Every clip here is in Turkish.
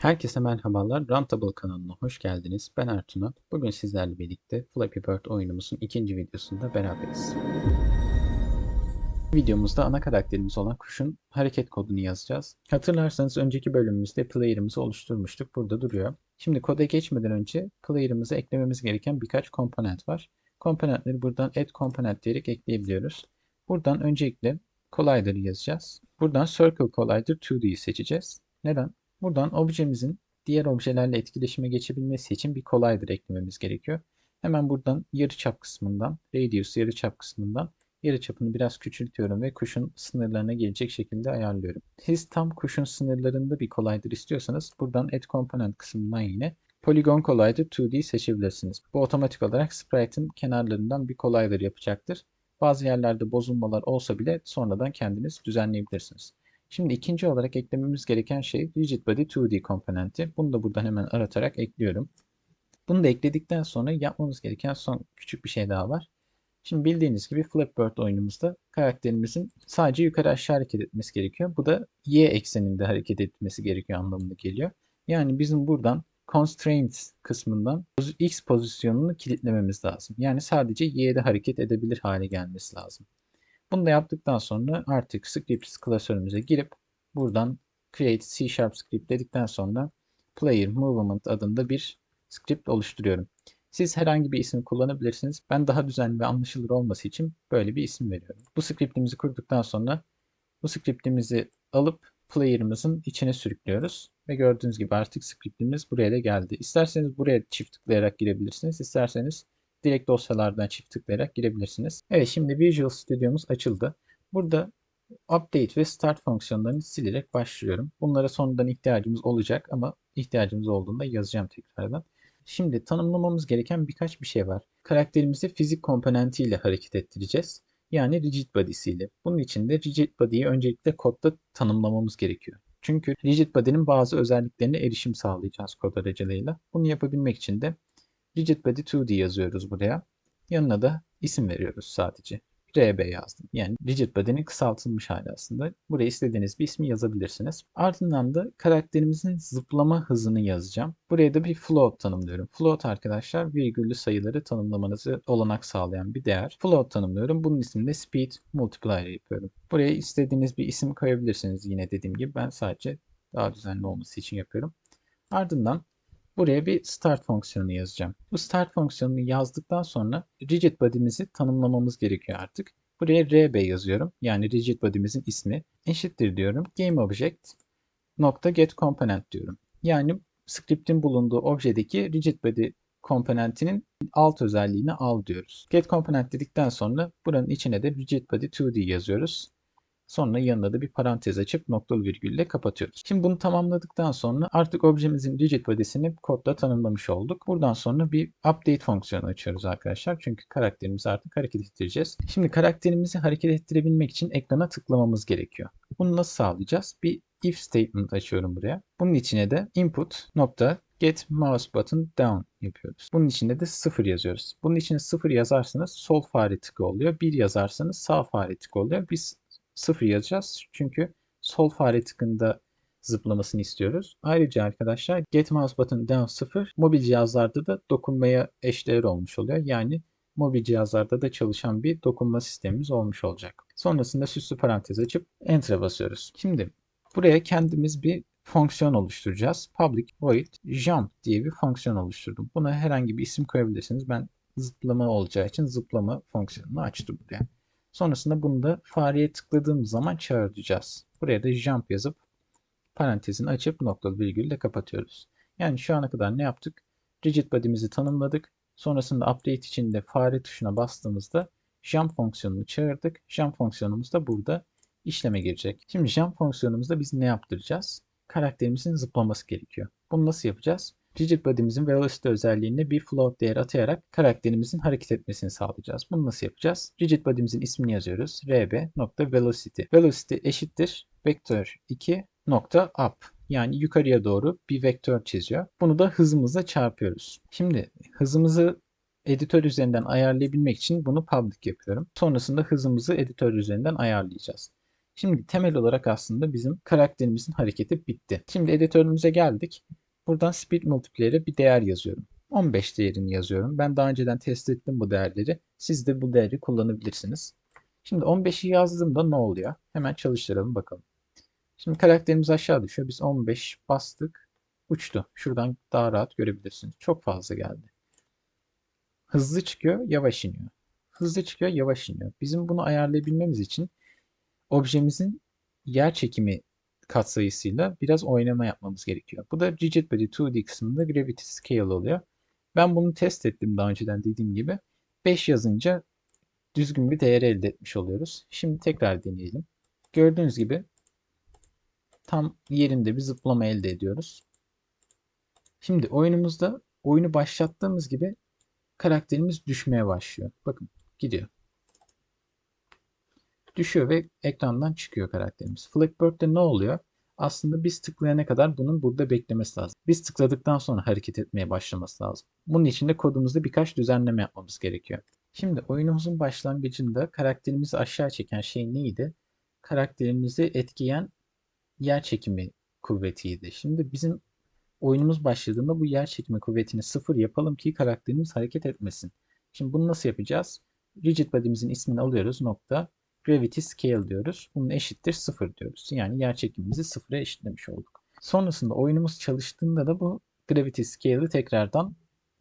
Herkese merhabalar. Rantable kanalına hoş geldiniz. Ben Ertuğrul. Bugün sizlerle birlikte Flappy Bird oyunumuzun ikinci videosunda beraberiz. Videomuzda ana karakterimiz olan kuşun hareket kodunu yazacağız. Hatırlarsanız önceki bölümümüzde player'ımızı oluşturmuştuk. Burada duruyor. Şimdi koda geçmeden önce player'ımıza eklememiz gereken birkaç komponent var. Komponentleri buradan add component diyerek ekleyebiliyoruz. Buradan öncelikle collider'ı yazacağız. Buradan circle collider 2D'yi seçeceğiz. Neden? Buradan objemizin diğer objelerle etkileşime geçebilmesi için bir collider eklememiz gerekiyor. Hemen buradan yarıçap kısmından, radius yarıçap kısmından yarıçapını biraz küçültüyorum ve kuşun sınırlarına gelecek şekilde ayarlıyorum. Siz tam kuşun sınırlarında bir collider istiyorsanız buradan add component kısmından yine Polygon Collider 2D seçebilirsiniz. Bu otomatik olarak sprite'ın kenarlarından bir collider yapacaktır. Bazı yerlerde bozulmalar olsa bile sonradan kendiniz düzenleyebilirsiniz. Şimdi ikinci olarak eklememiz gereken şey Rigid Body 2D komponenti. Bunu da buradan hemen aratarak ekliyorum. Bunu da ekledikten sonra yapmamız gereken son küçük bir şey daha var. Şimdi bildiğiniz gibi Flipbird oyunumuzda karakterimizin sadece yukarı aşağı hareket etmesi gerekiyor. Bu da y ekseninde hareket etmesi gerekiyor anlamına geliyor. Yani bizim buradan constraints kısmından x pozisyonunu kilitlememiz lazım. Yani sadece y'de hareket edebilir hale gelmesi lazım. Bunu da yaptıktan sonra artık scripts klasörümüze girip buradan create C Sharp script dedikten sonra player movement adında bir script oluşturuyorum. Siz herhangi bir isim kullanabilirsiniz. Ben daha düzenli ve anlaşılır olması için böyle bir isim veriyorum. Bu scriptimizi kurduktan sonra bu scriptimizi alıp player'ımızın içine sürüklüyoruz. Ve gördüğünüz gibi artık scriptimiz buraya da geldi. İsterseniz buraya çift tıklayarak girebilirsiniz. İsterseniz direkt dosyalardan çift tıklayarak girebilirsiniz. Evet şimdi Visual Studio'muz açıldı. Burada Update ve Start fonksiyonlarını silerek başlıyorum. Bunlara sonradan ihtiyacımız olacak ama ihtiyacımız olduğunda yazacağım tekrardan. Şimdi tanımlamamız gereken birkaç bir şey var. Karakterimizi fizik komponentiyle hareket ettireceğiz. Yani rigid body'siyle. Bunun için de rigid body'yi öncelikle kodda tanımlamamız gerekiyor. Çünkü rigid body'nin bazı özelliklerine erişim sağlayacağız kod aracılığıyla. Bunu yapabilmek için de Rigid Body 2D yazıyoruz buraya. Yanına da isim veriyoruz sadece. RB yazdım. Yani Rigid Body'nin kısaltılmış hali aslında. Buraya istediğiniz bir ismi yazabilirsiniz. Ardından da karakterimizin zıplama hızını yazacağım. Buraya da bir float tanımlıyorum. Float arkadaşlar virgüllü sayıları tanımlamanızı olanak sağlayan bir değer. Float tanımlıyorum. Bunun ismini de speed multiplier yapıyorum. Buraya istediğiniz bir isim koyabilirsiniz yine dediğim gibi. Ben sadece daha düzenli olması için yapıyorum. Ardından Buraya bir start fonksiyonu yazacağım. Bu start fonksiyonunu yazdıktan sonra rigid body'mizi tanımlamamız gerekiyor artık. Buraya rb yazıyorum. Yani rigid body'mizin ismi eşittir diyorum. Game nokta get component diyorum. Yani script'in bulunduğu objedeki rigid body komponentinin alt özelliğini al diyoruz. Get component dedikten sonra buranın içine de rigid body 2D yazıyoruz. Sonra yanına da bir parantez açıp noktalı virgülle kapatıyoruz. Şimdi bunu tamamladıktan sonra artık objemizin rigid body'sini kodla tanımlamış olduk. Buradan sonra bir update fonksiyonu açıyoruz arkadaşlar. Çünkü karakterimizi artık hareket ettireceğiz. Şimdi karakterimizi hareket ettirebilmek için ekrana tıklamamız gerekiyor. Bunu nasıl sağlayacağız? Bir if statement açıyorum buraya. Bunun içine de input nokta get mouse button down yapıyoruz. Bunun içinde de 0 yazıyoruz. Bunun içine 0 yazarsanız sol fare tıkı oluyor. 1 yazarsanız sağ fare tıkı oluyor. Biz 0 yazacağız. Çünkü sol fare tıkında zıplamasını istiyoruz. Ayrıca arkadaşlar get mouse button down 0 mobil cihazlarda da dokunmaya eşdeğer olmuş oluyor. Yani mobil cihazlarda da çalışan bir dokunma sistemimiz olmuş olacak. Sonrasında süslü parantez açıp enter'a basıyoruz. Şimdi buraya kendimiz bir fonksiyon oluşturacağız. Public void jump diye bir fonksiyon oluşturdum. Buna herhangi bir isim koyabilirsiniz. Ben zıplama olacağı için zıplama fonksiyonunu açtım buraya. Sonrasında bunu da fareye tıkladığımız zaman çağıracağız. Buraya da jump yazıp parantezini açıp noktalı virgülle kapatıyoruz. Yani şu ana kadar ne yaptık? Rigid body'mizi tanımladık. Sonrasında update için de fare tuşuna bastığımızda jump fonksiyonunu çağırdık. Jump fonksiyonumuz da burada işleme girecek. Şimdi jump fonksiyonumuzda biz ne yaptıracağız? Karakterimizin zıplaması gerekiyor. Bunu nasıl yapacağız? Rigid body'mizin velocity özelliğine bir float değer atayarak karakterimizin hareket etmesini sağlayacağız. Bunu nasıl yapacağız? Rigid body'mizin ismini yazıyoruz. rb.velocity. Velocity eşittir vektör 2 nokta up. Yani yukarıya doğru bir vektör çiziyor. Bunu da hızımızla çarpıyoruz. Şimdi hızımızı editör üzerinden ayarlayabilmek için bunu public yapıyorum. Sonrasında hızımızı editör üzerinden ayarlayacağız. Şimdi temel olarak aslında bizim karakterimizin hareketi bitti. Şimdi editörümüze geldik. Buradan speed multiplier'e bir değer yazıyorum. 15 değerini yazıyorum. Ben daha önceden test ettim bu değerleri. Siz de bu değeri kullanabilirsiniz. Şimdi 15'i yazdığımda ne oluyor? Hemen çalıştıralım bakalım. Şimdi karakterimiz aşağı düşüyor. Biz 15 bastık. Uçtu. Şuradan daha rahat görebilirsiniz. Çok fazla geldi. Hızlı çıkıyor, yavaş iniyor. Hızlı çıkıyor, yavaş iniyor. Bizim bunu ayarlayabilmemiz için objemizin yer çekimi katsayısıyla biraz oynama yapmamız gerekiyor. Bu da Rigid Body 2D kısmında Gravity Scale oluyor. Ben bunu test ettim daha önceden dediğim gibi. 5 yazınca düzgün bir değer elde etmiş oluyoruz. Şimdi tekrar deneyelim. Gördüğünüz gibi tam yerinde bir zıplama elde ediyoruz. Şimdi oyunumuzda oyunu başlattığımız gibi karakterimiz düşmeye başlıyor. Bakın gidiyor. Düşüyor ve ekrandan çıkıyor karakterimiz. Flagbird'de ne oluyor? Aslında biz tıklayana kadar bunun burada beklemesi lazım. Biz tıkladıktan sonra hareket etmeye başlaması lazım. Bunun için de kodumuzda birkaç düzenleme yapmamız gerekiyor. Şimdi oyunumuzun başlangıcında karakterimizi aşağı çeken şey neydi? Karakterimizi etkileyen yer çekimi kuvvetiydi. Şimdi bizim oyunumuz başladığında bu yer çekimi kuvvetini sıfır yapalım ki karakterimiz hareket etmesin. Şimdi bunu nasıl yapacağız? Rigid body'mizin ismini alıyoruz. Nokta gravity scale diyoruz. Bunun eşittir sıfır diyoruz. Yani yer çekimimizi sıfıra eşitlemiş olduk. Sonrasında oyunumuz çalıştığında da bu gravity scale'ı tekrardan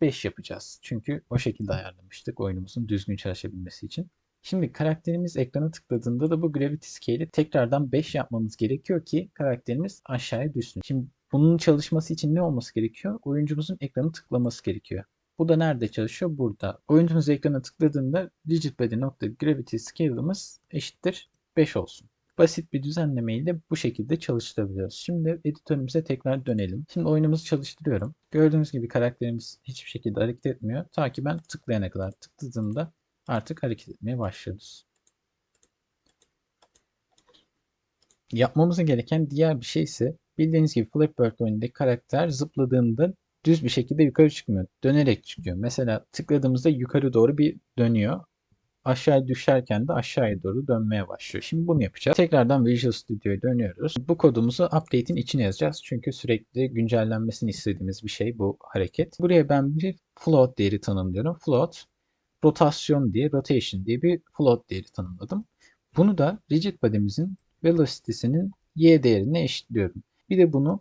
5 yapacağız. Çünkü o şekilde ayarlamıştık oyunumuzun düzgün çalışabilmesi için. Şimdi karakterimiz ekrana tıkladığında da bu gravity scale'i tekrardan 5 yapmamız gerekiyor ki karakterimiz aşağıya düşsün. Şimdi bunun çalışması için ne olması gerekiyor? Oyuncumuzun ekranı tıklaması gerekiyor. Bu da nerede çalışıyor? Burada. Oyuncumuz ekrana tıkladığında rigid body nokta gravity scale'ımız eşittir 5 olsun. Basit bir düzenlemeyi de bu şekilde çalıştırabiliyoruz. Şimdi editörümüze tekrar dönelim. Şimdi oyunumuzu çalıştırıyorum. Gördüğünüz gibi karakterimiz hiçbir şekilde hareket etmiyor. Ta ki ben tıklayana kadar tıkladığımda artık hareket etmeye başlıyoruz. Yapmamız gereken diğer bir şey ise bildiğiniz gibi Flappy Bird oyunundaki karakter zıpladığında düz bir şekilde yukarı çıkmıyor. Dönerek çıkıyor. Mesela tıkladığımızda yukarı doğru bir dönüyor. Aşağıya düşerken de aşağıya doğru dönmeye başlıyor. Şimdi bunu yapacağız. Tekrardan Visual Studio'ya dönüyoruz. Bu kodumuzu update'in içine yazacağız. Çünkü sürekli güncellenmesini istediğimiz bir şey bu hareket. Buraya ben bir float değeri tanımlıyorum. Float rotasyon diye, rotation diye bir float değeri tanımladım. Bunu da rigid body'mizin velocity'sinin y değerine eşitliyorum. Bir de bunu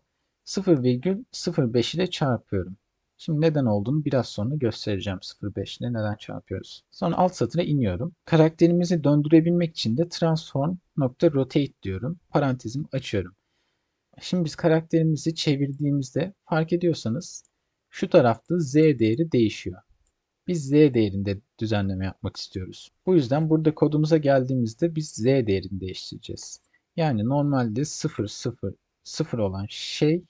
0,05 ile çarpıyorum. Şimdi neden olduğunu biraz sonra göstereceğim 0,5 ile neden çarpıyoruz. Sonra alt satıra iniyorum. Karakterimizi döndürebilmek için de transform.rotate diyorum. Parantezimi açıyorum. Şimdi biz karakterimizi çevirdiğimizde fark ediyorsanız şu tarafta z değeri değişiyor. Biz z değerinde düzenleme yapmak istiyoruz. Bu yüzden burada kodumuza geldiğimizde biz z değerini değiştireceğiz. Yani normalde 0 0 0 olan şey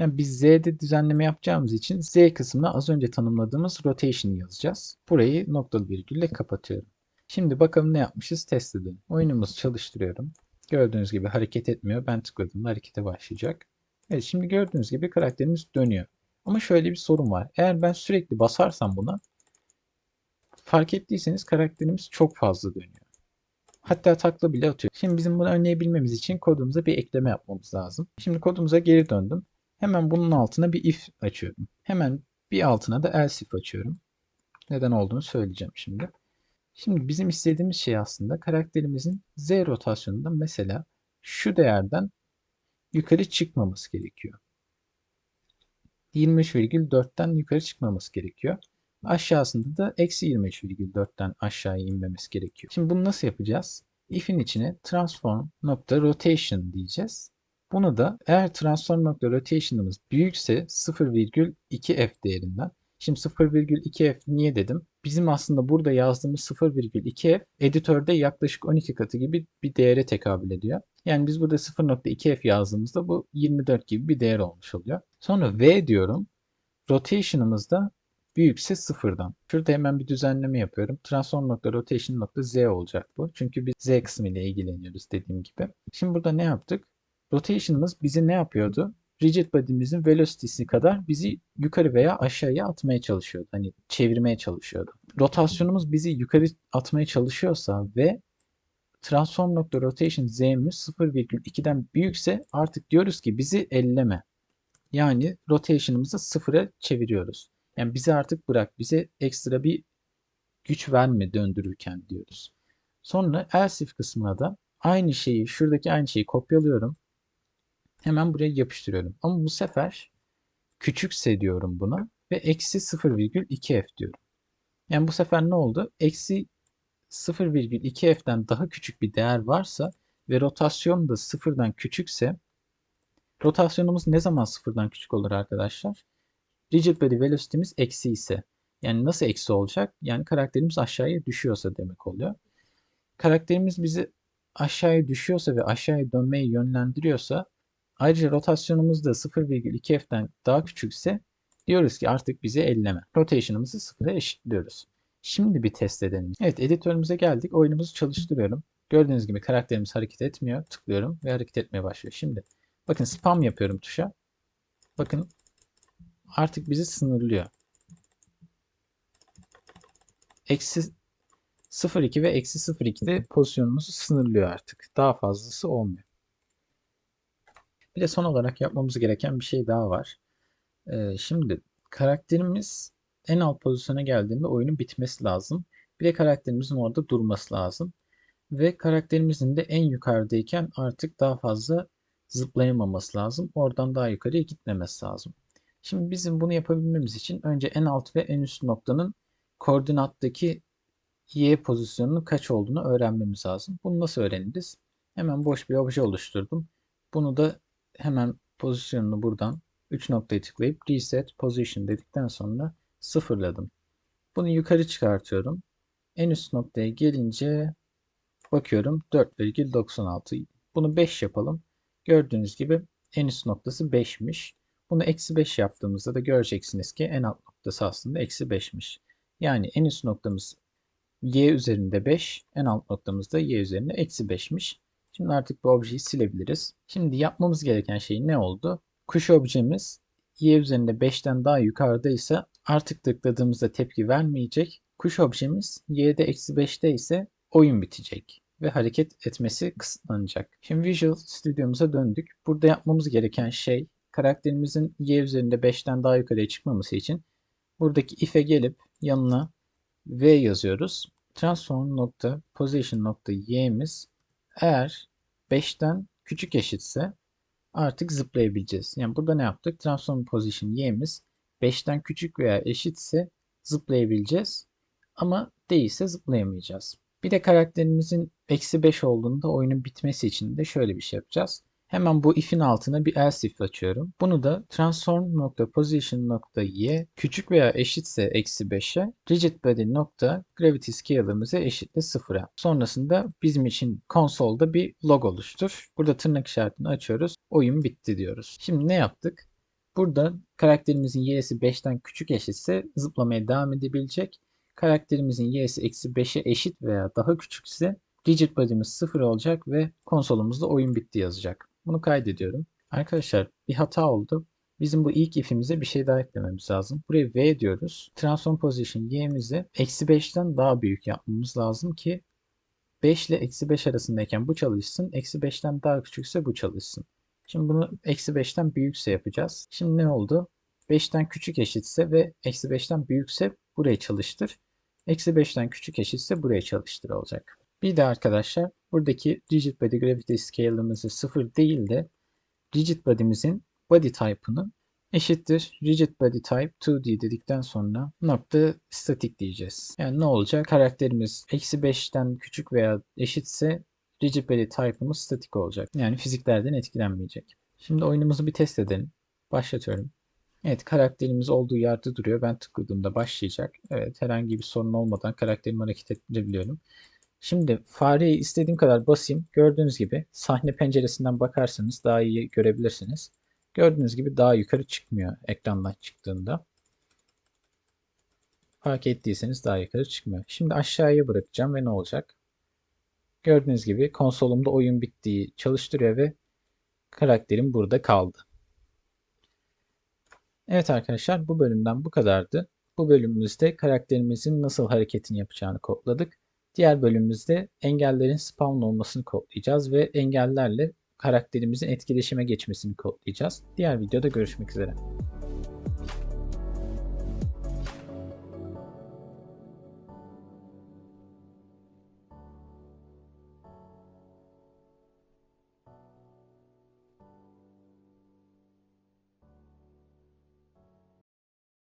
yani biz z'de düzenleme yapacağımız için z kısmına az önce tanımladığımız rotation'ı yazacağız. Burayı noktalı virgülle kapatıyorum. Şimdi bakalım ne yapmışız test edelim. Oyunumuzu çalıştırıyorum. Gördüğünüz gibi hareket etmiyor. Ben tıkladığımda harekete başlayacak. Evet şimdi gördüğünüz gibi karakterimiz dönüyor. Ama şöyle bir sorun var. Eğer ben sürekli basarsam buna fark ettiyseniz karakterimiz çok fazla dönüyor. Hatta takla bile atıyor. Şimdi bizim bunu önleyebilmemiz için kodumuza bir ekleme yapmamız lazım. Şimdi kodumuza geri döndüm. Hemen bunun altına bir if açıyorum. Hemen bir altına da else if açıyorum. Neden olduğunu söyleyeceğim şimdi. Şimdi bizim istediğimiz şey aslında karakterimizin z rotasyonunda mesela şu değerden yukarı çıkmaması gerekiyor. 23,4'ten yukarı çıkmaması gerekiyor. Aşağısında da eksi 23,4'ten aşağıya inmemesi gerekiyor. Şimdi bunu nasıl yapacağız? If'in içine transform.rotation diyeceğiz. Bunu da eğer transform.rotation'ımız büyükse 0,2f değerinden. Şimdi 0,2f niye dedim? Bizim aslında burada yazdığımız 0,2f editörde yaklaşık 12 katı gibi bir değere tekabül ediyor. Yani biz burada 0.2f yazdığımızda bu 24 gibi bir değer olmuş oluyor. Sonra v diyorum. Rotation'ımız da büyükse sıfırdan. Şurada hemen bir düzenleme yapıyorum. Transform.rotation.z olacak bu. Çünkü biz z kısmı ile ilgileniyoruz dediğim gibi. Şimdi burada ne yaptık? Rotation'ımız bizi ne yapıyordu? Rigid body'mizin velocity'si kadar bizi yukarı veya aşağıya atmaya çalışıyordu. Hani çevirmeye çalışıyordu. Rotasyonumuz bizi yukarı atmaya çalışıyorsa ve transform.rotation z'miz 0,2'den büyükse artık diyoruz ki bizi elleme. Yani rotation'ımızı sıfıra çeviriyoruz. Yani bize artık bırak, bize ekstra bir güç verme döndürürken diyoruz. Sonra else if kısmına da aynı şeyi, şuradaki aynı şeyi kopyalıyorum. Hemen buraya yapıştırıyorum. Ama bu sefer küçükse diyorum buna ve eksi 0,2f diyorum. Yani bu sefer ne oldu? Eksi 0,2f'den daha küçük bir değer varsa ve rotasyon da sıfırdan küçükse rotasyonumuz ne zaman sıfırdan küçük olur arkadaşlar? Rigid body velocity'miz eksi ise. Yani nasıl eksi olacak? Yani karakterimiz aşağıya düşüyorsa demek oluyor. Karakterimiz bizi aşağıya düşüyorsa ve aşağıya dönmeyi yönlendiriyorsa ayrıca rotasyonumuz da 0,2f'den daha küçükse diyoruz ki artık bizi elleme. Rotation'ımızı sıfıra eşitliyoruz. Şimdi bir test edelim. Evet editörümüze geldik. Oyunumuzu çalıştırıyorum. Gördüğünüz gibi karakterimiz hareket etmiyor. Tıklıyorum ve hareket etmeye başlıyor. Şimdi bakın spam yapıyorum tuşa. Bakın artık bizi sınırlıyor. Eksi 0.2 ve eksi 0.2'de pozisyonumuzu sınırlıyor artık. Daha fazlası olmuyor. Bir de son olarak yapmamız gereken bir şey daha var. Ee, şimdi karakterimiz en alt pozisyona geldiğinde oyunun bitmesi lazım. Bir de karakterimizin orada durması lazım. Ve karakterimizin de en yukarıdayken artık daha fazla zıplayamaması lazım. Oradan daha yukarıya gitmemesi lazım. Şimdi bizim bunu yapabilmemiz için önce en alt ve en üst noktanın koordinattaki y pozisyonunun kaç olduğunu öğrenmemiz lazım. Bunu nasıl öğreniriz? Hemen boş bir obje oluşturdum. Bunu da hemen pozisyonunu buradan 3 noktayı tıklayıp reset position dedikten sonra sıfırladım. Bunu yukarı çıkartıyorum. En üst noktaya gelince bakıyorum 4,96. Bunu 5 yapalım. Gördüğünüz gibi en üst noktası 5'miş. Bunu eksi 5 yaptığımızda da göreceksiniz ki en alt noktası aslında eksi 5'miş. Yani en üst noktamız y üzerinde 5, en alt noktamız da y üzerinde eksi 5'miş. Şimdi artık bu objeyi silebiliriz. Şimdi yapmamız gereken şey ne oldu? Kuş objemiz y üzerinde 5'ten daha yukarıdaysa artık tıkladığımızda tepki vermeyecek. Kuş objemiz y'de eksi 5'te ise oyun bitecek ve hareket etmesi kısıtlanacak. Şimdi Visual Studio'muza döndük. Burada yapmamız gereken şey karakterimizin y üzerinde 5'ten daha yukarıya çıkmaması için buradaki if'e gelip yanına v yazıyoruz. Transform.position.y'miz eğer 5'ten küçük eşitse artık zıplayabileceğiz. Yani burada ne yaptık? Transform position y'miz 5'ten küçük veya eşitse zıplayabileceğiz. Ama değilse zıplayamayacağız. Bir de karakterimizin eksi 5 olduğunda oyunun bitmesi için de şöyle bir şey yapacağız. Hemen bu if'in altına bir else if açıyorum. Bunu da transform.position.y küçük veya eşitse eksi 5'e rigid body nokta gravity scale'ımızı eşitle 0'a. Sonrasında bizim için konsolda bir log oluştur. Burada tırnak işaretini açıyoruz. Oyun bitti diyoruz. Şimdi ne yaptık? Burada karakterimizin y'si 5'ten küçük eşitse zıplamaya devam edebilecek. Karakterimizin y'si eksi 5'e eşit veya daha küçükse rigid body'miz 0 olacak ve konsolumuzda oyun bitti yazacak. Bunu kaydediyorum. Arkadaşlar bir hata oldu. Bizim bu ilk ifimize bir şey daha eklememiz lazım. Buraya v diyoruz. Transform position y'mizi eksi 5'ten daha büyük yapmamız lazım ki 5 ile eksi 5 arasındayken bu çalışsın. Eksi 5'ten daha küçükse bu çalışsın. Şimdi bunu eksi 5'ten büyükse yapacağız. Şimdi ne oldu? 5'ten küçük eşitse ve eksi 5'ten büyükse burayı çalıştır. Eksi 5'ten küçük eşitse buraya çalıştır olacak. Bir de arkadaşlar buradaki rigid body gravity scale'ımızı sıfır değil de rigid body'mizin body type'ını eşittir rigid body type 2D dedikten sonra nokta static diyeceğiz. Yani ne olacak? Karakterimiz eksi 5'ten küçük veya eşitse rigid body type'ımız statik olacak. Yani fiziklerden etkilenmeyecek. Şimdi oyunumuzu bir test edelim. Başlatıyorum. Evet karakterimiz olduğu yerde duruyor. Ben tıkladığımda başlayacak. Evet herhangi bir sorun olmadan karakterimi hareket ettirebiliyorum. Şimdi fareyi istediğim kadar basayım. Gördüğünüz gibi sahne penceresinden bakarsanız daha iyi görebilirsiniz. Gördüğünüz gibi daha yukarı çıkmıyor ekrandan çıktığında. Fark ettiyseniz daha yukarı çıkmıyor. Şimdi aşağıya bırakacağım ve ne olacak? Gördüğünüz gibi konsolumda oyun bittiği çalıştırıyor ve karakterim burada kaldı. Evet arkadaşlar bu bölümden bu kadardı. Bu bölümümüzde karakterimizin nasıl hareketini yapacağını kodladık Diğer bölümümüzde engellerin spawn olmasını kodlayacağız ve engellerle karakterimizin etkileşime geçmesini kodlayacağız. Diğer videoda görüşmek üzere.